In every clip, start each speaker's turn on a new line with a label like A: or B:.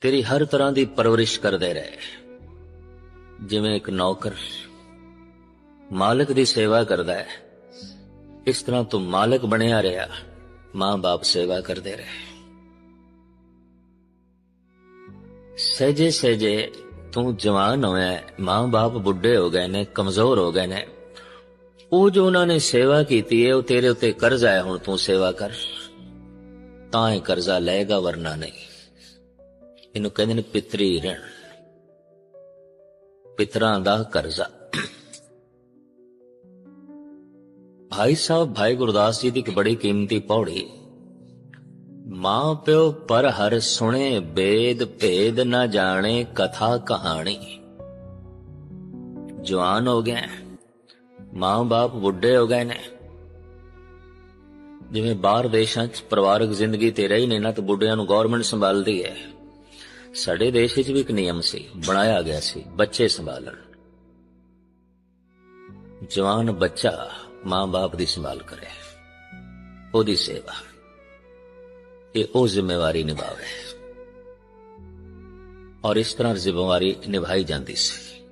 A: ਤੇਰੀ ਹਰ ਤਰ੍ਹਾਂ ਦੀ ਪਰਵਰਿਸ਼ ਕਰਦੇ ਰਹੇ। ਜਿਵੇਂ ਇੱਕ ਨੌਕਰ ਮਾਲਕ ਦੀ ਸੇਵਾ ਕਰਦਾ ਹੈ, ਇਸ ਤਰ੍ਹਾਂ ਤੂੰ ਮਾਲਕ ਬਣਿਆ ਰਿਹਾ, ਮਾਂ-ਬਾਪ ਸੇਵਾ ਕਰਦੇ ਰਹੇ। ਸਹਜੇ ਸਹਜੇ ਤੂੰ ਜਵਾਨ ਹੋਇਆ ਮਾਂ-ਬਾਪ ਬੁੱਢੇ ਹੋ ਗਏ ਨੇ, ਕਮਜ਼ੋਰ ਹੋ ਗਏ ਨੇ। ਉਹ ਜੋ ਉਹਨਾਂ ਨੇ ਸੇਵਾ ਕੀਤੀ ਹੈ, ਉਹ ਤੇਰੇ ਉੱਤੇ ਕਰਜ਼ਾ ਹੈ, ਹੁਣ ਤੂੰ ਸੇਵਾ ਕਰ। ਤਾਂ ਇਹ ਕਰਜ਼ਾ ਲਏਗਾ, ਵਰਨਾ ਨਹੀਂ। ਇਹਨੂੰ ਕਹਿੰਦੇ ਨੇ ਪਿਤਰੀ ਰਣ। ਪਿਤਰਾਂ ਦਾ ਕਰਜ਼ਾ। ਭਾਈ ਸਾਹਿਬ, ਭਾਈ ਗੁਰਦਾਸ ਜੀ ਦੀ ਇੱਕ ਬੜੀ ਕੀਮਤੀ ਪੌੜੀ। ਮਾਂ ਪਿਓ ਪਰ ਹਰ ਸੁਣੇ, ਬੇਦ ਭੇਦ ਨਾ ਜਾਣੇ, ਕਥਾ ਕਹਾਣੀ। ਜਵਾਨ ਹੋ ਗਏ। ਮਾਂ ਬਾਪ ਬੁੱਢੇ ਹੋ ਗਏ ਨੇ। ਜਿਵੇਂ ਬਾਹਰ ਦੇਸ਼ਾਂ 'ਚ ਪਰਿਵਾਰਕ ਜ਼ਿੰਦਗੀ ਤੇ ਰਹੀ ਨੇ ਨਾ ਤਾਂ ਬੁੱਢਿਆਂ ਨੂੰ ਗਵਰਨਮੈਂਟ ਸੰਭਾਲਦੀ ਹੈ। ਸਾਡੇ ਦੇਸ਼ ਵਿੱਚ ਵੀ ਇੱਕ ਨਿਯਮ ਸੀ, ਬਣਾਇਆ ਗਿਆ ਸੀ, ਬੱਚੇ ਸੰਭਾਲਣ। ਜਵਾਨ ਬੱਚਾ ਮਾਂ-ਬਾਪ ਦੀ ਸੰਭਾਲ ਕਰੇ, ਉਹਦੀ ਸੇਵਾ, ਇਹ ਉਹ ਜ਼ਿੰਮੇਵਾਰੀ ਨਿਭਾਵੇ। ਔਰ ਇਸ ਤਰ੍ਹਾਂ ਜ਼ਿੰਮੇਵਾਰੀ ਨਿਭਾਈ ਜਾਂਦੀ ਸੀ।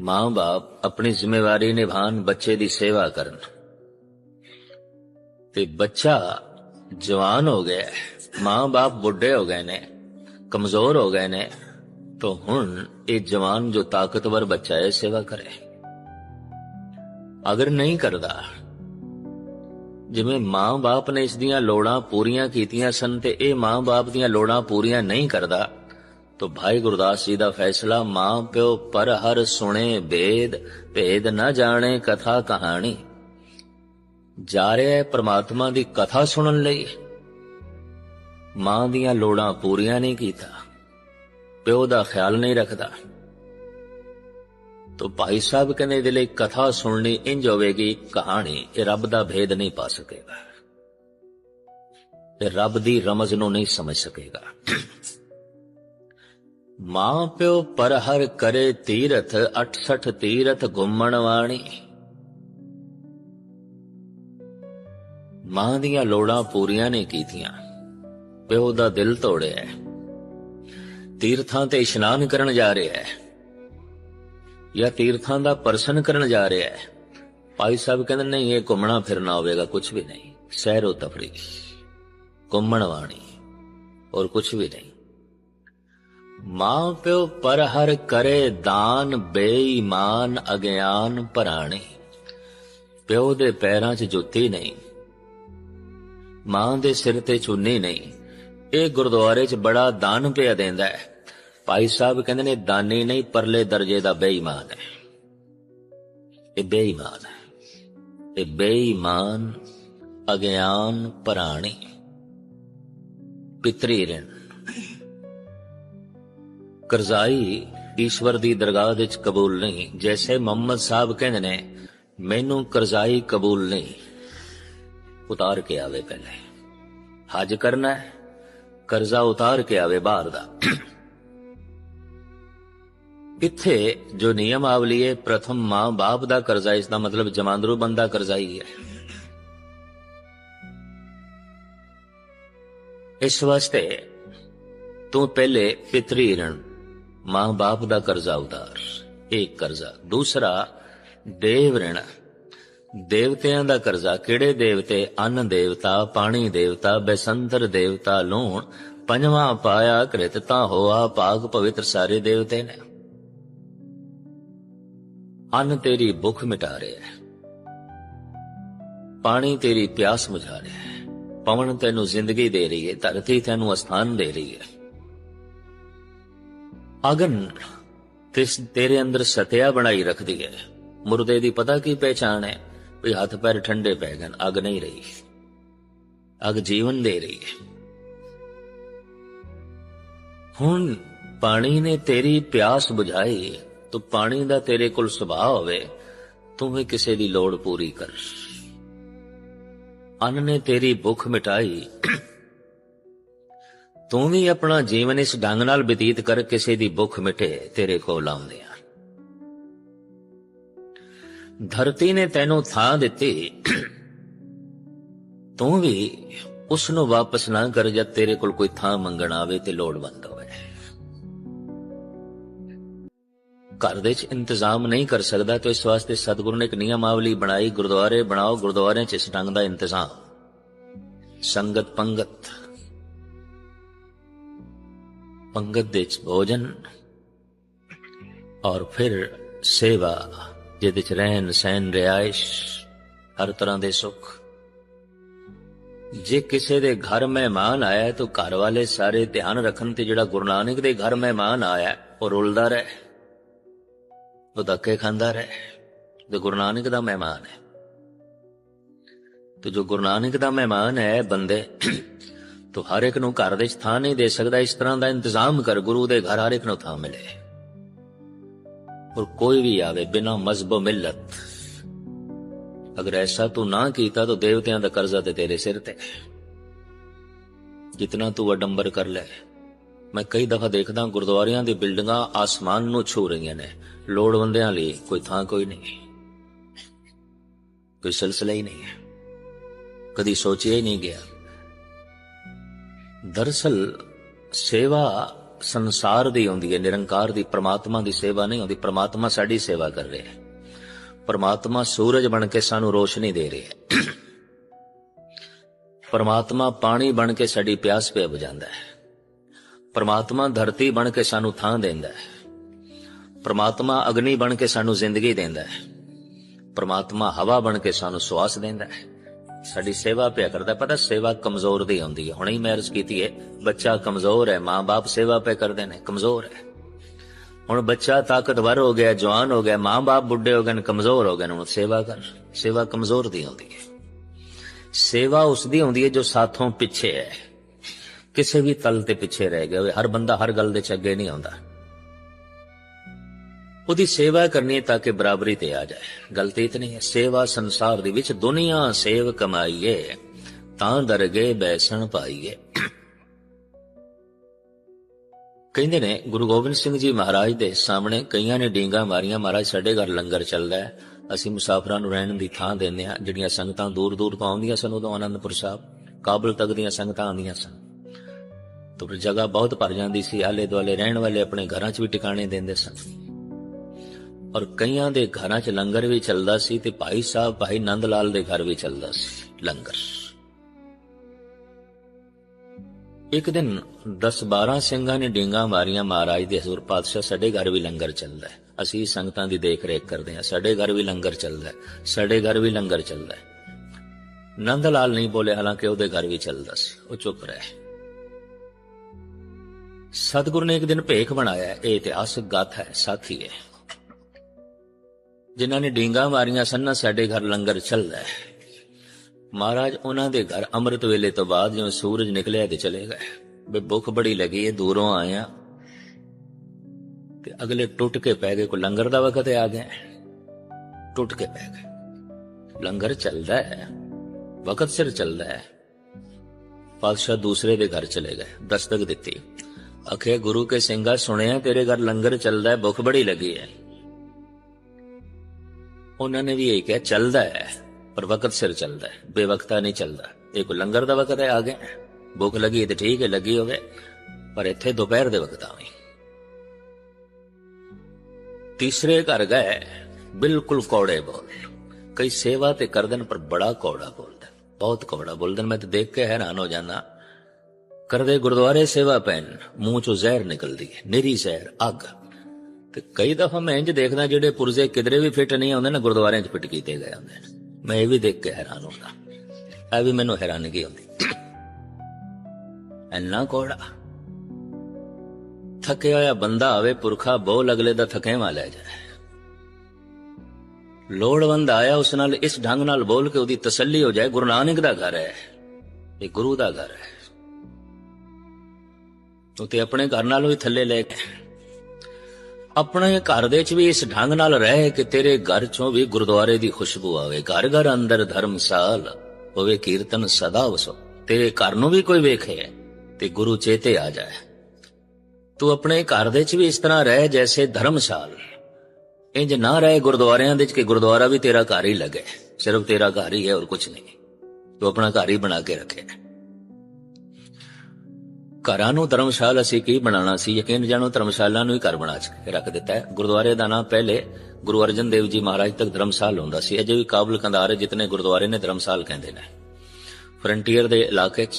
A: ਮਾਂ-ਬਾਪ ਆਪਣੀ ਜ਼ਿੰਮੇਵਾਰੀ ਨਿਭਾਣ ਬੱਚੇ ਦੀ ਸੇਵਾ ਕਰਨ। ਤੇ ਬੱਚਾ ਜਵਾਨ ਹੋ ਗਿਆ। ਮਾਂ-ਬਾਪ ਬੁੱਢੇ ਹੋ ਗਏ ਨੇ, ਕਮਜ਼ੋਰ ਹੋ ਗਏ ਨੇ, ਤਾਂ ਹੁਣ ਇਹ ਜਵਾਨ ਜੋ ਤਾਕਤਵਰ ਬੱਚਾ ਹੈ, ਸੇਵਾ ਕਰੇ। ਅਗਰ ਨਹੀਂ ਕਰਦਾ, ਜਿਵੇਂ ਮਾਂ-ਬਾਪ ਨੇ ਇਸ ਦੀਆਂ ਲੋੜਾਂ ਪੂਰੀਆਂ ਕੀਤੀਆਂ ਸਨ ਤੇ ਇਹ ਮਾਂ-ਬਾਪ ਦੀਆਂ ਲੋੜਾਂ ਪੂਰੀਆਂ ਨਹੀਂ ਕਰਦਾ, ਤੋ ਭਾਈ ਗੁਰਦਾਸ ਜੀ ਦਾ ਫੈਸਲਾ ਮਾਂ ਪਿਓ ਪਰ ਹਰ ਸੁਣੇ ਭੇਦ ਭੇਦ ਨਾ ਜਾਣੇ ਕਥਾ ਕਹਾਣੀ। ਜਾ ਰਿਹਾ ਹੈ ਪ੍ਰਮਾਤਮਾ ਦੀ ਕਥਾ ਸੁਣਨ ਲਈ। ਮਾਂ ਦੀਆਂ ਲੋੜਾਂ ਪੂਰੀਆਂ ਨਹੀਂ ਕੀਤਾ। ਪਿਓ ਦਾ ਖਿਆਲ ਨਹੀਂ ਰੱਖਦਾ। ਤੋ ਭਾਈ ਸਾਹਿਬ ਕਹਿੰਦੇ ਇਹਦੇ ਲਈ ਕਥਾ ਸੁਣਨੀ ਇੰਜ ਹੋਵੇਗੀ, ਕਹਾਣੀ ਇਹ ਰੱਬ ਦਾ ਭੇਦ ਨਹੀਂ ਪਾ ਸਕੇਗਾ। ਇਹ ਰੱਬ ਦੀ ਰਮਜ਼ ਨੂੰ ਨਹੀਂ ਸਮਝ ਸਕੇਗਾ। ਮਾਂ ਪਿਓ ਪਰ ਹਰ ਕਰੇ ਤੀਰਥ 68 ਤੀਰਥ ਘੁੰਮਣ ਵਾਣੀ। ਮਾਂ ਦੀਆਂ ਲੋੜਾਂ ਪੂਰੀਆਂ ਨਹੀਂ ਕੀਤੀਆਂ। ਪਿਓ ਦਾ ਦਿਲ ਤੋੜਿਆ ਹੈ। ਤੀਰਥਾਂ ਤੇ ਇਸ਼ਨਾਨ ਕਰਨ ਜਾ ਰਿਹਾ ਹੈ। ਜਾਂ ਤੀਰਥਾਂ ਦਾ ਪਰਸਨ ਕਰਨ ਜਾ ਰਿਹਾ ਹੈ। ਭਾਈ ਸਾਹਿਬ ਕਹਿੰਦੇ, ਨਹੀਂ, ਇਹ ਘੁੰਮਣਾ ਫਿਰਨਾ ਹੋਵੇਗਾ ਕੁਝ ਵੀ ਨਹੀਂ। ਸੈਰੋ ਤਫਰੀ ਘੁੰਮਣ ਵਾਣੀ, ਔਰ ਕੁਝ ਵੀ ਨਹੀਂ। ਮਾਂ ਪਿਓ ਪਰ ਹਰ ਕਰੇ ਦਾਨ, ਬੇਈਮਾਨ ਅਗਿਆਨ ਪਰਾਣੇ ਪਿਓ ਦੇ ਪੈਰਾਂ 'ਚ ਜੁੱਤੀ ਨਹੀਂ, ਮਾਂ ਦੇ ਸਿਰ ਤੇ ਚੁੰਨੀ ਨਹੀਂ ਇਹ ਗੁਰਦੁਆਰੇ 'ਚ ਬੜਾ ਦਾਨ ਪਿਆ ਦਿੰਦਾ ਹੈ। ਭਾਈ ਸਾਹਿਬ ਕਹਿੰਦੇ ਨੇ, ਦਾਨੀ ਨਹੀਂ, ਪਰਲੇ ਦਰਜੇ ਦਾ ਬੇਈਮਾਨ ਹੈ। ਇਹ ਬੇਈਮਾਨ ਹੈ। ਇਹ ਬੇਈਮਾਨ, ਅਗਿਆਨ, ਪਰਾਣੀ, ਪਿਤਰੀ ਰਣ। ਕਰਜ਼ਾਈ ਈਸ਼ਵਰ ਦੀ ਦਰਗਾਹ ਵਿੱਚ ਕਬੂਲ ਨਹੀਂ। ਜੈਸੇ ਮੁਹੰਮਦ ਸਾਹਿਬ ਕਹਿੰਦੇ ਨੇ, ਮੈਨੂੰ ਕਰਜ਼ਾਈ ਕਬੂਲ ਨਹੀਂ। ਉਤਾਰ ਕੇ ਆਵੇ ਪਹਿਲੇ। ਹਜ ਕਰਨਾ ਹੈ। ਕਰਜ਼ਾ ਉਤਾਰ ਕੇ ਆਵੇ ਬਾਹਰ ਦਾ। ਇੱਥੇ ਜੋ ਨਿਯਮ ਆਵਲੀ ਹੈ, ਪ੍ਰਥਮ ਮਾਂ ਬਾਪ ਦਾ ਕਰਜ਼ਾ, ਇਸ ਦਾ ਮਤਲਬ ਜਮਾਂਦਰੂ ਬੰਦਾ ਕਰਜ਼ਾ ਹੀ ਹੈ। ਇਸ ਵਾਸਤੇ ਤੂੰ ਪਹਿਲੇ ਪਿਤਰੀ ਰਣ ਮਾਂ ਬਾਪ ਦਾ ਕਰਜ਼ਾ ਉਤਾਰ ਇੱਕ ਕਰਜ਼ਾ। ਦੂਸਰਾ, ਦੇਵ ਰਣ ਦੇਵਤਿਆਂ ਦਾ ਕਰਜ਼ਾ ਕਿਹੜੇ ਦੇਵਤੇ? ਅੰਨ ਦੇਵਤਾ, ਪਾਣੀ ਦੇਵਤਾ ਬੈਸੰਤਰ ਦੇਵਤਾ, ਲੂਣ, ਪੰਜਵਾਂ ਪਾਇਆ ਕ੍ਰਿਤ ਤਾਂ ਹੋਆ ਪਾਕ ਪਵਿੱਤਰ ਸਾਰੇ ਦੇਵਤੇ ਨੇ। ਅੰਨ ਤੇਰੀ ਭੁੱਖ ਮਿਟਾ ਰਿਹਾ ਹੈ। ਪਾਣੀ ਤੇਰੀ ਪਿਆਸ ਬੁਝਾ ਰਿਹਾ ਹੈ। ਪਵਨ ਤੈਨੂੰ ਜ਼ਿੰਦਗੀ ਦੇ ਰਹੀ ਹੈ, ਧਰਤੀ ਤੈਨੂੰ ਅਸਥਾਨ ਦੇ ਰਹੀ ਹੈ। ਅਗਨ ਤਿਸ ਤੇਰੇ ਅੰਦਰ ਸਤਿਆ ਬਣਾਈ ਰੱਖਦੀ ਹੈ। ਮੁਰਦੇ ਦੀ ਪਤਾ ਕੀ ਪਹਿਚਾਨ ਹੈ? ਵੀ ਹੱਥ ਪੈਰ ਠੰਡੇ ਪੈ ਗਏ ਅੱਗ ਨਹੀਂ ਰਹੀ। ਅੱਗ ਜੀਵਨ ਦੇ ਰਹੀ ਹੈ। ਹੁਣ ਪਾਣੀ ਨੇ ਤੇਰੀ ਪਿਆਸ ਬੁਝਾਈ, ਤੂੰ ਪਾਣੀ ਦਾ ਤੇਰੇ ਕੋਲ ਸੁਭਾਅ ਹੋਵੇ, ਤੂੰ ਵੀ ਕਿਸੇ ਦੀ ਲੋੜ ਪੂਰੀ ਕਰ। ਅੰਨ ਨੇ ਤੇਰੀ ਭੁੱਖ ਮਿਟਾਈ। ਤੂੰ ਵੀ ਆਪਣਾ ਜੀਵਨ ਇਸ ਢੰਗ ਨਾਲ ਬਤੀਤ ਕਰ, ਕਿਸੇ ਦੀ ਭੁੱਖ ਮਿਟੇ ਤੇਰੇ ਕੋਲ ਆਉਂਦੇ ਆ ਧਰਤੀ ਨੇ ਤੈਨੂੰ ਥਾਂ ਦਿੱਤੀ। ਤੂੰ ਵੀ ਉਸ ਨੂੰ ਵਾਪਸ ਨਾ ਕਰ ਜਦ ਤੇਰੇ ਕੋਲ ਕੋਈ ਥਾਂ ਮੰਗਣ ਆਵੇ ਤੇ ਲੋੜਵੰਦ ਹੋਵੇ। ਘਰ ਦੇ ਚ ਇੰਤਜ਼ਾਮ ਨਹੀਂ ਕਰ ਸਕਦਾ ਤਾਂ ਇਸ ਵਾਸਤੇ ਸਤਿਗੁਰੂ ਨੇ ਇੱਕ ਨਿਯਮਾਵਲੀ ਬਣਾਈ, ਗੁਰਦੁਆਰੇ ਬਣਾਓ, ਗੁਰਦੁਆਰਿਆਂ 'ਚ ਇਸ ਢੰਗ ਦਾ ਇੰਤਜ਼ਾਮ। ਸੰਗਤ ਪੰਗਤ। ਪੰਗਤ ਦੇ ਵਿੱਚ ਭੋਜਨ ਔਰ ਫਿਰ ਸੇਵਾ। ਜਿਹਦੇ ਚ ਰਹਿਣ, ਸਹਿਣ ਰਿਆਇਸ਼ ਹਰ ਤਰ੍ਹਾਂ ਦੇ ਸੁੱਖ। ਜੇ ਕਿਸੇ ਦੇ ਘਰ ਮਹਿਮਾਨ ਆਇਆ ਹੈ ਤਾਂ ਘਰ ਵਾਲੇ ਸਾਰੇ ਧਿਆਨ ਰੱਖਣ ਤੇ ਜਿਹੜਾ ਗੁਰੂ ਨਾਨਕ ਦੇ ਘਰ ਮਹਿਮਾਨ ਆਇਆ, ਉਹ ਰੁਲਦਾ ਰਹੇ। ਉਹ ਧੱਕੇ ਖਾਂਦਾ ਰਹੇ। ਤੇ ਗੁਰੂ ਨਾਨਕ ਦਾ ਮਹਿਮਾਨ ਹੈ। ਤੇ ਜੋ ਗੁਰੂ ਨਾਨਕ ਦਾ ਮਹਿਮਾਨ ਹੈ, ਬੰਦੇ ਤੋ ਹਰ ਇੱਕ ਨੂੰ ਘਰ ਦੇ ਵਿੱਚ ਥਾਂ ਨਹੀਂ ਦੇ ਸਕਦਾ, ਇਸ ਤਰ੍ਹਾਂ ਦਾ ਇੰਤਜ਼ਾਮ ਕਰ ਗੁਰੂ ਦੇ ਘਰ ਹਰ ਇੱਕ ਨੂੰ ਥਾਂ ਮਿਲੇ। ਔਰ ਕੋਈ ਵੀ ਆਵੇ ਬਿਨਾ ਮਜ਼ਹਬ ਮਿਲਤ। ਅਗਰ ਐਸਾ ਤੂੰ ਨਾ ਕੀਤਾ ਤਾਂ ਦੇਵਤਿਆਂ ਦਾ ਕਰਜ਼ਾ ਤੇ ਤੇਰੇ ਸਿਰ ਤੇ। ਜਿਤਨਾ ਤੂੰ ਅਡੰਬਰ ਕਰ ਲੈ। ਮੈਂ ਕਈ ਦਫਾ ਦੇਖਦਾ ਗੁਰਦੁਆਰਿਆਂ ਦੀ ਬਿਲਡਿੰਗਾਂ ਆਸਮਾਨ ਨੂੰ ਛੂ ਰਹੀਆਂ ਨੇ। ਲੋੜਵੰਦਿਆਂ ਲਈ ਕੋਈ ਥਾਂ ਕੋਈ ਨਹੀਂ। ਕੋਈ ਸਿਲਸਿਲਾ ਹੀ ਨਹੀਂ ਹੈ। ਕਦੀ ਸੋਚਿਆ ਹੀ ਨਹੀਂ ਗਿਆ। ਦਰਸਲ ਸੇਵਾ ਸੰਸਾਰ ਦੀ ਆਉਂਦੀ ਹੈ, ਨਿਰੰਕਾਰ ਦੀ, ਪ੍ਰਮਾਤਮਾ ਦੀ ਸੇਵਾ ਨਹੀਂ ਆਉਂਦੀ, ਪ੍ਰਮਾਤਮਾ ਸਾਡੀ ਸੇਵਾ ਕਰ ਰਿਹਾ ਹੈ। ਪ੍ਰਮਾਤਮਾ ਸੂਰਜ ਬਣ ਕੇ ਸਾਨੂੰ ਰੋਸ਼ਨੀ ਦੇ ਰਿਹਾ ਹੈ। ਪਰਮਾਤਮਾ ਪਾਣੀ ਬਣ ਕੇ ਸਾਡੀ ਪਿਆਸ ਪਿਆ ਬੁਝਾਉਂਦਾ ਹੈ। ਪਰਮਾਤਮਾ ਧਰਤੀ ਬਣ ਕੇ ਸਾਨੂੰ ਥਾਂ ਦਿੰਦਾ ਹੈ। ਪਰਮਾਤਮਾ ਅਗਨੀ ਬਣ ਕੇ ਸਾਨੂੰ ਜ਼ਿੰਦਗੀ ਦਿੰਦਾ ਹੈ। ਪਰਮਾਤਮਾ ਹਵਾ ਬਣ ਕੇ ਸਾਨੂੰ ਸਵਾਸ ਦਿੰਦਾ ਹੈ। ਸਾਡੀ ਸੇਵਾ ਪਿਆ ਕਰਦਾ। ਪਤਾ, ਸੇਵਾ ਕਮਜ਼ੋਰ ਦੀ ਹੁੰਦੀ ਹੈ। ਹੁਣੇ ਹੀ ਮੈਂ ਅਰਜ਼ ਕੀਤੀ ਹੈ, ਬੱਚਾ ਕਮਜ਼ੋਰ ਹੈ, ਮਾਂ-ਬਾਪ ਸੇਵਾ ਪਿਆ ਕਰਦੇ ਨੇ, ਕਮਜ਼ੋਰ ਹੈ। ਹੁਣ ਬੱਚਾ ਤਾਕਤਵਰ ਹੋ ਗਿਆ, ਜਵਾਨ ਹੋ ਗਿਆ, ਮਾਂ-ਬਾਪ ਬੁੱਢੇ ਹੋ ਗਏ ਨੇ, ਕਮਜ਼ੋਰ ਹੋ ਗਏ ਨੇ, ਹੁਣ ਸੇਵਾ ਕਰ। ਸੇਵਾ ਕਮਜ਼ੋਰ ਦੀ ਹੁੰਦੀ ਹੈ। ਸੇਵਾ ਉਸ ਦੀ ਹੁੰਦੀ ਹੈ ਜੋ ਸਾਥੋਂ ਪਿੱਛੇ ਹੈ। ਕਿਸੇ ਵੀ ਤਲ ਤੇ ਪਿੱਛੇ ਰਹਿ ਗਿਆ ਹੋਵੇ, ਹਰ ਬੰਦਾ ਹਰ ਗੱਲ ਦੇ ਚ ਅੱਗੇ ਨਹੀਂ ਆਉਂਦਾ। ਉਹਦੀ ਸੇਵਾ ਕਰਨੀ ਤਾਂ ਕਿ ਬਰਾਬਰੀ ਤੇ ਆ ਜਾਏ। ਗਲਤੀ ਇਤਨੀ ਹੈ, ਸੇਵਾ ਸੰਸਾਰ ਦੇ ਵਿੱਚ ਦੁਨੀਆ ਸੇਵ ਕਮਾਈਏ, ਤਾਂ ਦਰਗੇ ਬੈਸਣ ਪਾਈਏ। ਕਹਿੰਦੇ ਨੇ, ਗੁਰੂ ਗੋਬਿੰਦ ਸਿੰਘ ਜੀ ਮਹਾਰਾਜ ਦੇ ਸਾਹਮਣੇ ਕਈਆਂ ਨੇ ਡੀਂਗਾ ਮਾਰੀਆਂ, ਮਹਾਰਾਜ ਸਾਡੇ ਘਰ ਲੰਗਰ ਚੱਲਦਾ ਹੈ। ਅਸੀਂ ਮੁਸਾਫਰਾਂ ਨੂੰ ਰਹਿਣ ਦੀ ਥਾਂ ਦਿੰਦੇ ਹਾਂ, ਜਿਹੜੀਆਂ ਸੰਗਤਾਂ ਦੂਰ ਦੂਰ ਤੋਂ ਆਉਂਦੀਆਂ ਸਨ ਉਦੋਂ ਆਨੰਦਪੁਰ ਸਾਹਿਬ, ਕਾਬਲ ਤੱਕ ਦੀਆਂ ਸੰਗਤਾਂ ਆਉਂਦੀਆਂ ਸਨ। ਤਾਂ ਜਗ੍ਹਾ ਬਹੁਤ ਭਰ ਜਾਂਦੀ ਸੀ ਆਲੇ ਦੁਆਲੇ ਰਹਿਣ ਵਾਲੇ ਆਪਣੇ ਘਰਾਂ 'ਚ ਵੀ ਟਿਕਾਣੇ ਦਿੰਦੇ ਸਨ। ਔਰ ਕਈਆਂ ਦੇ ਘਰਾਂ 'ਚ ਲੰਗਰ ਵੀ ਚੱਲਦਾ ਸੀ ਤੇ ਭਾਈ ਸਾਹਿਬ, ਭਾਈ ਨੰਦ ਲਾਲ ਦੇ ਘਰ ਵੀ ਚੱਲਦਾ ਸੀ, ਲੰਗਰ। ਇੱਕ ਦਿਨ 10-12 ਸਿੰਘਾਂ ਨੇ ਡਿੰਗਾ ਮਾਰੀਆਂ ਮਹਾਰਾਜ ਦੇ, ਹਜ਼ੂਰ ਪਾਤਸ਼ਾਹ ਸਾਡੇ ਘਰ ਵੀ ਲੰਗਰ ਚੱਲਦਾ ਹੈ। ਅਸੀਂ ਸੰਗਤਾਂ ਦੀ ਦੇਖ ਰੇਖ ਕਰਦੇ ਹਾਂ, ਸਾਡੇ ਘਰ ਵੀ ਲੰਗਰ ਚੱਲਦਾ ਹੈ, ਸਾਡੇ ਘਰ ਵੀ ਲੰਗਰ ਚੱਲਦਾ ਹੈ। ਨੰਦ ਲਾਲ ਨਹੀਂ ਬੋਲੇ, ਹਾਲਾਂਕਿ ਉਹਦੇ ਘਰ ਵੀ ਚੱਲਦਾ ਸੀ, ਉਹ ਚੁੱਪ ਰਹੇ। ਸਤਿਗੁਰੂ ਨੇ ਇੱਕ ਦਿਨ ਭੇਖ ਬਣਾਇਆ, ਇਹ ਇਤਿਹਾਸਕ ਗਾਥਾ ਹੈ, ਸਾਥੀ ਹੈ। ਜਿਨ੍ਹਾਂ ਨੇ ਡੀਂਗਾ ਮਾਰੀਆਂ ਸਨ, ਨਾ ਸਾਡੇ ਘਰ ਲੰਗਰ ਚੱਲਦਾ ਹੈ। ਮਹਾਰਾਜ, ਉਹਨਾਂ ਦੇ ਘਰ ਅੰਮ੍ਰਿਤ ਵੇਲੇ ਤੋਂ ਬਾਅਦ ਜਿਵੇਂ ਸੂਰਜ ਨਿਕਲਿਆ ਤੇ ਚਲੇ ਗਏ। ਬੇ ਭੁੱਖ ਬੜੀ ਲੱਗੀ ਹੈ ਦੂਰੋਂ ਆਇਆ। ਤੇ ਅਗਲੇ ਟੁੱਟ ਕੇ ਪੈ ਗਏ ਕੋ ਲੰਗਰ ਦਾ ਵਕਤ ਆ ਗਿਆ। ਟੁੱਟ ਕੇ ਪੈ ਗਏ। ਲੰਗਰ ਚੱਲਦਾ ਹੈ। ਵਕਤ ਸਿਰ ਚੱਲਦਾ ਹੈ। ਪਾਤਸ਼ਾਹ ਦੂਸਰੇ ਦੇ ਘਰ ਚਲੇ ਗਏ, ਦਸਤਕ ਦਿੱਤੀ। ਅਖੇ ਗੁਰੂ ਕੇ ਸਿੰਘਾ, ਸੁਣਿਆ ਤੇਰੇ ਘਰ ਲੰਗਰ ਚੱਲਦਾ ਹੈ, ਭੁੱਖ ਬੜੀ ਲੱਗੀ ਹੈ। ਉਹਨਾਂ ਨੇ ਵੀ ਇਹ ਕਿਹਾ, ਚੱਲਦਾ ਹੈ, ਪਰ ਵਕਤ ਸਿਰ ਚੱਲਦਾ ਹੈ, ਬੇਵਕਤਾ ਨਹੀਂ ਚੱਲਦਾ। ਇਹ ਕੋ ਲੰਗਰ ਦਾ ਵਕਤ ਹੈ, ਆ ਗਿਆ ਭੁੱਖ ਲੱਗੀ ਹੈ ਤੇ ਠੀਕ ਹੈ, ਲੱਗੀ ਹੋਵੇ, ਪਰ ਇੱਥੇ ਦੁਪਹਿਰ ਦੇ ਵਕਤ ਆਵੇਂ। ਤੀਸਰੇ ਘਰ ਗਏ, ਬਿਲਕੁਲ ਕੌੜੇ ਬੋਲ। ਕਈ ਸੇਵਾ ਤੇ ਕਰਦਨ, ਪਰ ਬੜਾ ਕੌੜਾ ਬੋਲਦਾ। ਬਹੁਤ ਕੌੜਾ ਬੋਲਦਨ, ਮੈਂ ਤੇ ਦੇਖ ਕੇ ਹੈਰਾਨ ਹੋ ਜਾਣਾ ਕਰਦੇ ਗੁਰਦੁਆਰੇ ਸੇਵਾ ਪੈਨ ਮੂੰਹ ਚੋਂ ਜ਼ਹਿਰ ਨਿਕਲਦੀ ਹੈ, ਨਿਰੀ ਜ਼ਹਿਰ, ਅੱਗ। ਤੇ ਕਈ ਦਫਾ ਮੈਂ ਇੰਜ ਦੇਖਦਾ ਜਿਹੜੇ ਪੁਰਜ਼ੇ ਕਿਧਰੇ ਵੀ ਫਿੱਟ ਨਹੀਂ ਆਉਂਦੇ ਨਾ ਗੁਰਦੁਆਰਿਆਂ 'ਚ ਫਿੱਟ ਕੀਤੇ ਗਏ ਹੁੰਦੇ ਨੇ। ਮੈਂ ਇਹ ਵੀ ਦੇਖ ਕੇ ਹੈਰਾਨ ਹੁੰਦਾ। ਇਹ ਵੀ ਮੈਨੂੰ ਹੈਰਾਨਗੀ ਹੁੰਦੀ। ਇੰਨਾ ਕੋੜਾ। ਥੱਕਿਆ ਹੋਇਆ ਬੰਦਾ ਆਵੇ, ਪੁਰਖਾ ਬੋਲ ਅਗਲੇ ਦਾ ਥਕੇਵਾ ਲੈ ਜਾਏ। ਲੋੜਵੰਦ ਆਇਆ ਉਸ ਨਾਲ, ਇਸ ਢੰਗ ਨਾਲ ਬੋਲ ਕੇ ਉਹਦੀ ਤਸੱਲੀ ਹੋ ਜਾਏ। ਗੁਰੂ ਨਾਨਕ ਦਾ ਘਰ ਹੈ। ਇਹ ਗੁਰੂ ਦਾ ਘਰ ਹੈ। ਤੂੰ ਤੇ ਆਪਣੇ ਘਰ ਨਾਲ ਵੀ ਥੱਲੇ ਲੈ ਕੇ ਆਪਣੇ ਘਰ ਦੇ ਵਿੱਚ ਵੀ ਇਸ ਢੰਗ ਨਾਲ ਰਹਿ ਕਿ ਤੇਰੇ ਘਰ ਚੋਂ ਵੀ ਗੁਰਦੁਆਰੇ ਦੀ ਖੁਸ਼ਬੂ ਆਵੇ। ਘਰ ਘਰ ਅੰਦਰ ਧਰਮਸਾਲ ਹੋਵੇ, ਕੀਰਤਨ ਸਦਾ ਵਸੋ। ਤੇਰੇ ਘਰ ਨੂੰ ਵੀ ਕੋਈ ਵੇਖੇ ਤੇ ਗੁਰੂ ਚੇਤੇ ਆ ਜਾਏ। ਤੂੰ ਆਪਣੇ ਘਰ ਦੇ ਵਿੱਚ ਵੀ ਇਸ ਤਰ੍ਹਾਂ ਰਹਿ ਜੈਸੇ ਧਰਮਸਾਲ। ਇੰਜ ਨਾ ਰਹੇ ਗੁਰਦੁਆਰਿਆਂ ਦੇ ਵਿੱਚ ਕਿ ਗੁਰਦੁਆਰਾ ਵੀ ਤੇਰਾ ਘਰ ਹੀ ਲੱਗੇ। ਸਿਰਫ ਤੇਰਾ ਘਰ ਹੀ ਹੈ ਔਰ ਕੁਝ ਨਹੀਂ। ਤੂੰ ਆਪਣਾ ਘਰ ਹੀ ਬਣਾ ਕੇ ਰੱਖੇ। ਘਰਾਂ ਨੂੰ ਧਰਮਸ਼ਾਲਾ ਅਸੀਂ ਕੀ ਬਣਾਉਣਾ ਸੀ? ਯਕੀਨ ਜਾਣੋ ਧਰਮਸ਼ਾਲਾ ਨੂੰ ਹੀ ਘਰ ਬਣਾ ਕੇ ਰੱਖ ਦਿੱਤਾ ਹੈ। ਗੁਰਦੁਆਰੇ ਦਾ ਨਾਮ ਪਹਿਲੇ ਗੁਰੂ ਅਰਜਨ ਦੇਵ ਜੀ ਮਹਾਰਾਜ ਤੱਕ ਧਰਮਸਾਲ ਹੁੰਦਾ ਸੀ। ਅਜੇ ਵੀ ਕਾਬਲ ਕੰਧਾਰ ਹੈ ਜਿਤਨੇ ਗੁਰਦੁਆਰੇ ਨੇ ਧਰਮਸਾਲ ਕਹਿੰਦੇ ਨੇ। ਫਰੰਟੀਅਰ ਦੇ ਇਲਾਕੇ 'ਚ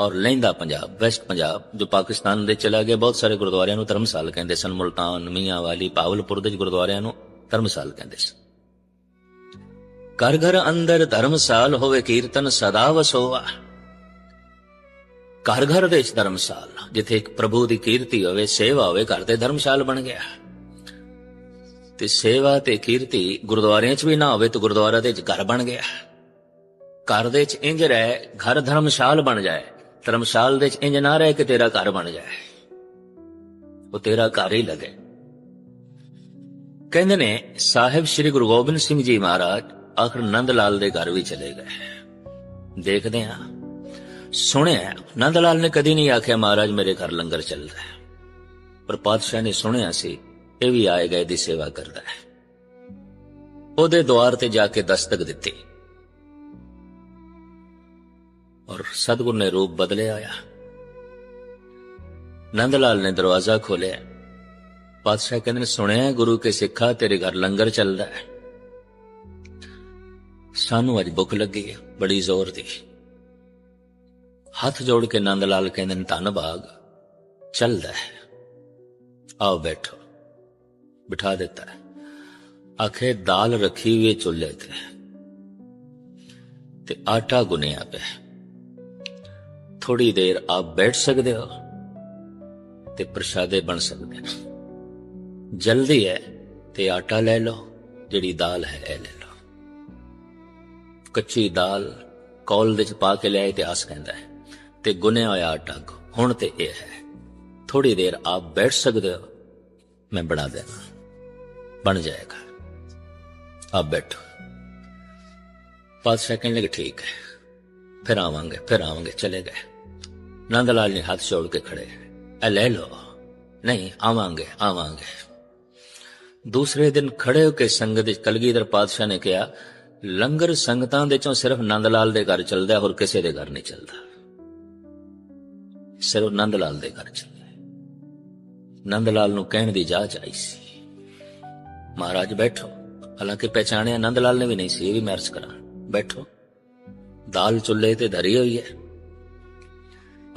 A: ਔਰ ਲਹਿੰਦਾ ਪੰਜਾਬ, ਵੈਸਟ ਪੰਜਾਬ, ਜੋ ਪਾਕਿਸਤਾਨ ਦੇ ਚਲਾ ਗਿਆ, ਬਹੁਤ ਸਾਰੇ ਗੁਰਦੁਆਰਿਆਂ ਨੂੰ ਧਰਮਸਾਲ ਕਹਿੰਦੇ ਸਨ। ਮੁਲਤਾਨ, ਮੀਆਂਵਾਲੀ ਪਾਵਲਪੁਰ ਦੇ ਗੁਰਦੁਆਰਿਆਂ ਨੂੰ ਧਰਮਸਾਲ ਕਹਿੰਦੇ ਸਨ। ਘਰ ਘਰ ਅੰਦਰ ਧਰਮਸਾਲ ਹੋਵੇ ਕੀਰਤਨ ਸਦਾ ਵਸੋਆ। ਘਰ ਘਰ ਦੇ ਵਿੱਚ ਧਰਮਸਾਲ, ਜਿੱਥੇ ਇੱਕ ਪ੍ਰਭੂ ਦੀ ਕੀਰਤੀ ਹੋਵੇ, ਸੇਵਾ ਹੋਵੇ, ਘਰ ਤੇ ਧਰਮਸ਼ਾਲ ਬਣ ਗਿਆ। ਤੇ ਸੇਵਾ ਤੇ ਕੀਰਤੀ ਗੁਰਦੁਆਰਿਆਂ 'ਚ ਵੀ ਨਾ ਹੋਵੇ, ਤਾਂ ਗੁਰਦੁਆਰਾ ਦੇ ਵਿੱਚ ਘਰ ਬਣ ਗਿਆ। ਘਰ ਦੇ 'ਚ ਇੰਜ ਰਹਿ, ਘਰ ਧਰਮਸ਼ਾਲ ਬਣ ਜਾਏ। ਧਰਮਸ਼ਾਲ ਦੇ 'ਚ ਇੰਜ ਨਾ ਰਹਿ ਕਿ ਤੇਰਾ ਘਰ ਬਣ ਜਾਏ। ਉਹ ਤੇਰਾ ਘਰ ਹੀ ਲੱਗੇ। ਕਹਿੰਦੇ ਨੇ, ਸਾਹਿਬ ਸ੍ਰੀ ਗੁਰੂ ਗੋਬਿੰਦ ਸਿੰਘ ਜੀ ਮਹਾਰਾਜ ਆਖਰ ਨੰਦ ਲਾਲ ਦੇ ਘਰ ਵੀ ਚਲੇ ਗਏ। ਦੇਖਦੇ ਹਾਂ। ਸੁਣਿਆ ਨੰਦ ਲਾਲ ਨੇ ਕਦੀ ਨਹੀਂ ਆਖਿਆ ਮਹਾਰਾਜ ਮੇਰੇ ਘਰ ਲੰਗਰ ਚੱਲਦਾ ਹੈ ਪਰ ਪਾਤਸ਼ਾਹ ਨੇ ਸੁਣਿਆ ਸੀ ਇਹ ਵੀ ਆਏਗਾ ਇਹਦੀ ਸੇਵਾ ਕਰਦਾ ਹੈ ਉਹਦੇ ਦੁਆਰ ਤੇ ਜਾ ਕੇ ਦਸਤਕ ਦਿੱਤੀ ਔਰ ਸਤਗੁਰ ਨੇ ਰੂਪ ਬਦਲਿਆ ਆਇਆ ਨੰਦ ਲਾਲ ਨੇ ਦਰਵਾਜ਼ਾ ਖੋਲਿਆ ਪਾਤਸ਼ਾਹ ਕਹਿੰਦੇ ਨੇ ਸੁਣਿਆ ਹੈ ਗੁਰੂ ਕੇ ਸਿੱਖਾ ਤੇਰੇ ਘਰ ਲੰਗਰ ਚੱਲਦਾ ਹੈ ਸਾਨੂੰ ਅੱਜ ਭੁੱਖ ਲੱਗੀ ਹੈ ਬੜੀ ਜ਼ੋਰ ਦੀ ਹੱਥ ਜੋੜ ਕੇ ਨੰਦ ਲਾਲ ਕਹਿੰਦੇ ਨੇ, ਧੰਨ ਭਾਗ ਚੱਲਦਾ ਹੈ। ਆਓ ਬੈਠੋ, ਬਿਠਾ ਦਿੱਤਾ ਹੈ। ਆਖੇ, ਦਾਲ ਰੱਖੀ ਹੋਈ ਹੈ ਚੁੱਲ੍ਹੇ ਤੇ ਤੇ ਆਟਾ ਗੁੰਨਿਆ ਪਿਆ ਥੋੜੀ ਦੇਰ ਆਪ ਬੈਠ ਸਕਦੇ ਹੋ ਤੇ ਪ੍ਰਸ਼ਾਦੇ ਬਣ ਸਕਦੇ ਨੇ ਜਲਦੀ ਹੈ ਤੇ ਆਟਾ ਲੈ ਲਓ, ਜਿਹੜੀ ਦਾਲ ਹੈ ਇਹ ਲੈ ਲਓ। ਕੱਚੀ ਦਾਲ ਕੌਲ ਦੇ ਚ ਪਾ ਕੇ ਲਿਆਏ ਤੇ ਆਸ ਕਹਿੰਦਾ ਹੈ। ਤੇ ਗੁੰਨਿਆ ਹੋਇਆ ਟੱਗ ਹੁਣ ਤੇ ਇਹ ਹੈ ਥੋੜੀ ਦੇਰ ਆਪ ਬੈਠ ਸਕਦੇ ਹੋ ਮੈਂ ਬਣਾ ਦੇਣਾ بن جائے گا۔ آپ بیٹھو۔ پانچ سیکنڈ لگے، ٹھیک ہے۔ پھر آواں گے، پھر آواں گے، چلے گئے۔ نند لال نے ہاتھ چھوڑ کے کھڑے۔ اے لے لو۔ نہیں، آواں گے آواں گے۔ دوسرے دن کھڑے ہو کے سنگت کلگیدھر پادشاہ نے کہا ਲੰਗਰ ਸੰਗਤਾਂ ਦੇ ਚੋਂ ਸਿਰਫ ਨੰਦ ਲਾਲ ਦੇ ਘਰ ਚੱਲਦਾ ਹੋਰ ਕਿਸੇ ਦੇ ਘਰ ਨਹੀਂ ਚੱਲਦਾ ਸਿਰਫ ਨੰਦ ਲਾਲ ਦੇ ਘਰ ਚੱਲਦਾ ਨੰਦ ਲਾਲ ਨੂੰ ਕਹਿਣ ਦੀ ਜਾਚ ਆਈ ਸੀ। ਮਹਾਰਾਜ, ਬੈਠੋ। ਹਾਲਾਂਕਿ ਪਹਿਚਾਣਿਆ ਨੰਦ ਲਾਲ ਨੇ ਵੀ ਨਹੀਂ ਸੀ, ਇਹ ਵੀ ਮੈਰਜ਼ ਅਰਜ਼ ਕਰਾਂ। ਬੈਠੋ। ਦਾਲ ਚੁੱਲ੍ਹੇ ਤੇ ਧਰੀ ਹੋਈ ਹੈ।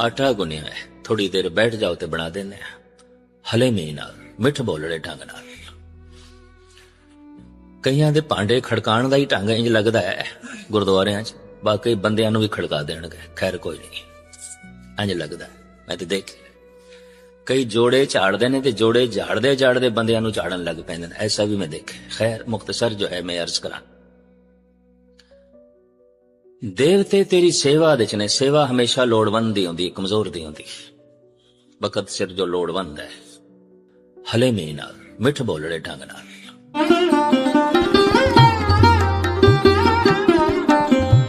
A: ਆਟਾ ਗੁੰਨਿਆ ਹੈ। ਥੋੜੀ ਦੇਰ ਬੈਠ ਜਾਓ ਤੇ ਬਣਾ ਦਿੰਦੇ ਆ ਹਲੇ ਮੀ ਨਾਲ, ਮਿੱਠ ਬੋਲੜੇ ਢੰਗ ਨਾਲ। ਕਈਆਂ ਦੇ ਭਾਂਡੇ ਖੜਕਾਉਣ ਦਾ ਹੀ ਢੰਗ ਇੰਜ ਲੱਗਦਾ ਹੈ ਗੁਰਦੁਆਰਿਆਂ 'ਚ। ਬਾਕੀ ਬੰਦਿਆਂ ਨੂੰ ਵੀ ਖੜਕਾ ਦੇਣਗੇ। ਖੈਰ, ਕੋਈ ਨਹੀਂ। ਇੰਜ ਲੱਗਦਾ। ਮੈਂ ਤੇ ਦੇਖ ਕਈ ਜੋੜੇ ਝਾੜਦੇ ਨੇ ਤੇ ਜੋੜੇ ਝਾੜਦੇ ਝਾੜਦੇ ਬੰਦਿਆਂ ਨੂੰ ਝਾੜਨ ਲੱਗ ਪੈਂਦੇ ਨੇ। ਐਸਾ ਵੀ ਮੈਂ ਦੇਖਿਆ। ਖੈਰ ਮੁਖਤਸਰ ਜੋ ਹੈ, ਮੈਂ ਅਰਜ਼ ਕਰਾਂ। ਦੇਵਤੇ ਤੇਰੀ ਸੇਵਾ ਦੇ ਚ ਨੇ। ਸੇਵਾ ਹਮੇਸ਼ਾ ਲੋੜਵੰਦ ਦੀ ਹੁੰਦੀ, ਕਮਜ਼ੋਰ ਦੀ ਹੁੰਦੀ। ਹੈ। ਵਕਤ ਸਿਰ ਜੋ ਲੋੜਵੰਦ ਹੈ ਹਲੇ ਮੀ ਨਾਲ, ਮਿੱਠ ਬੋਲੜੇ ਢੰਗ ਨਾਲ।